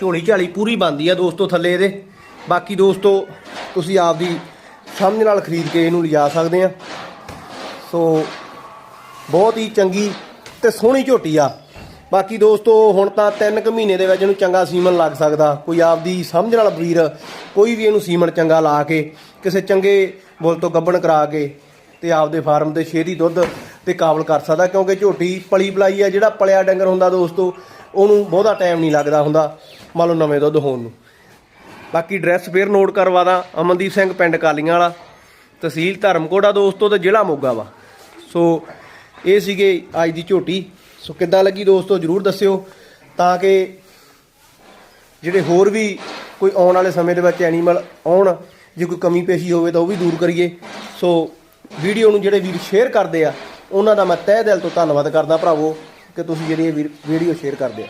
ਝੋਲੀ ਝਾਲੀ ਪੂਰੀ ਬੰਦੀ ਆ ਦੋਸਤੋ ਥੱਲੇ ਇਹਦੇ। ਬਾਕੀ ਦੋਸਤੋ, ਤੁਸੀਂ ਆਪਦੀ ਸਮਝ ਨਾਲ ਖਰੀਦ ਕੇ ਇਹਨੂੰ ਲਿਜਾ ਸਕਦੇ ਆ। ਸੋ, ਬਹੁਤ ਹੀ ਚੰਗੀ ਤੇ ਸੋਹਣੀ ਝੋਟੀ ਆ। ਬਾਕੀ ਦੋਸਤੋ, ਹੁਣ ਤਾਂ 3 ਕੁ ਮਹੀਨੇ ਦੇ ਵਿੱਚ ਇਹਨੂੰ ਚੰਗਾ ਸੀਮਨ ਲੱਗ ਸਕਦਾ। ਕੋਈ ਆਪਦੀ ਸਮਝ ਨਾਲ ਬਰੀਰ, ਕੋਈ ਵੀ ਇਹਨੂੰ ਸੀਮਨ ਚੰਗਾ ਲਾ ਕੇ, ਕਿਸੇ ਚੰਗੇ ਬੁੱਲ ਤੋਂ ਗੱਬਣ ਕਰਾ ਕੇ ਤੇ ਆਪਦੇ ਫਾਰਮ ਤੇ ਸ਼ੇਰੀ ਦੁੱਧ ਤੇ ਕਾਬਲ ਕਰ ਸਕਦਾ, ਕਿਉਂਕਿ ਝੋਟੀ ਪਲੀ ਪਲਾਈ ਆ, ਜਿਹੜਾ ਪਲਿਆ ਡੰਗਰ ਹੁੰਦਾ ਦੋਸਤੋ, ਉਹਨੂੰ ਬਹੁਤਾ ਟਾਈਮ ਨਹੀਂ ਲੱਗਦਾ ਹੁੰਦਾ। ਮੰਨ ਲਓ ਨਵੇਂ ਦੁੱਧ ਹੋਣ ਨੂੰ। ਬਾਕੀ ਐਡਰੈਸ ਫੇਰ ਨੋਟ ਕਰਵਾ ਦਾਂ, ਅਮਨਦੀਪ ਸਿੰਘ ਪਿੰਡ ਕਾਲੀਆਂ ਵਾਲਾ, ਤਹਿਸੀਲ ਧਰਮਕੋੜਾ ਦੋਸਤੋ ਤੇ ਜ਼ਿਲ੍ਹਾ ਮੋਗਾ ਵਾ। ਸੋ ਇਹ ਸੀਗੇ ਅੱਜ ਦੀ ਝੋਟੀ। ਸੋ ਕਿੱਦਾਂ ਲੱਗੀ ਦੋਸਤੋ ਜਰੂਰ ਦੱਸਿਓ, ਤਾਂ ਕਿ ਜਿਹੜੇ ਹੋਰ ਵੀ ਕੋਈ ਆਉਣ ਵਾਲੇ ਸਮੇਂ ਦੇ ਵਿੱਚ ਐਨੀਮਲ ਆਉਣ, ਜੇ ਕੋਈ ਕਮੀ ਪੇਸ਼ੀ ਹੋਵੇ ਤਾਂ ਉਹ ਵੀ ਦੂਰ ਕਰੀਏ। ਸੋ ਵੀਡੀਓ ਨੂੰ ਜਿਹੜੇ ਵੀਰ ਸ਼ੇਅਰ ਕਰਦੇ ਆ, ਉਹਨਾਂ ਦਾ ਮੈਂ ਤਹਿ ਦਿਲ ਤੋਂ ਧੰਨਵਾਦ ਕਰਦਾ ਭਰਾਵੋ, ਕਿ ਤੁਸੀਂ ਜਿਹੜੀ ਇਹ ਵੀਡੀਓ ਸ਼ੇਅਰ ਕਰਦੇ ਆ।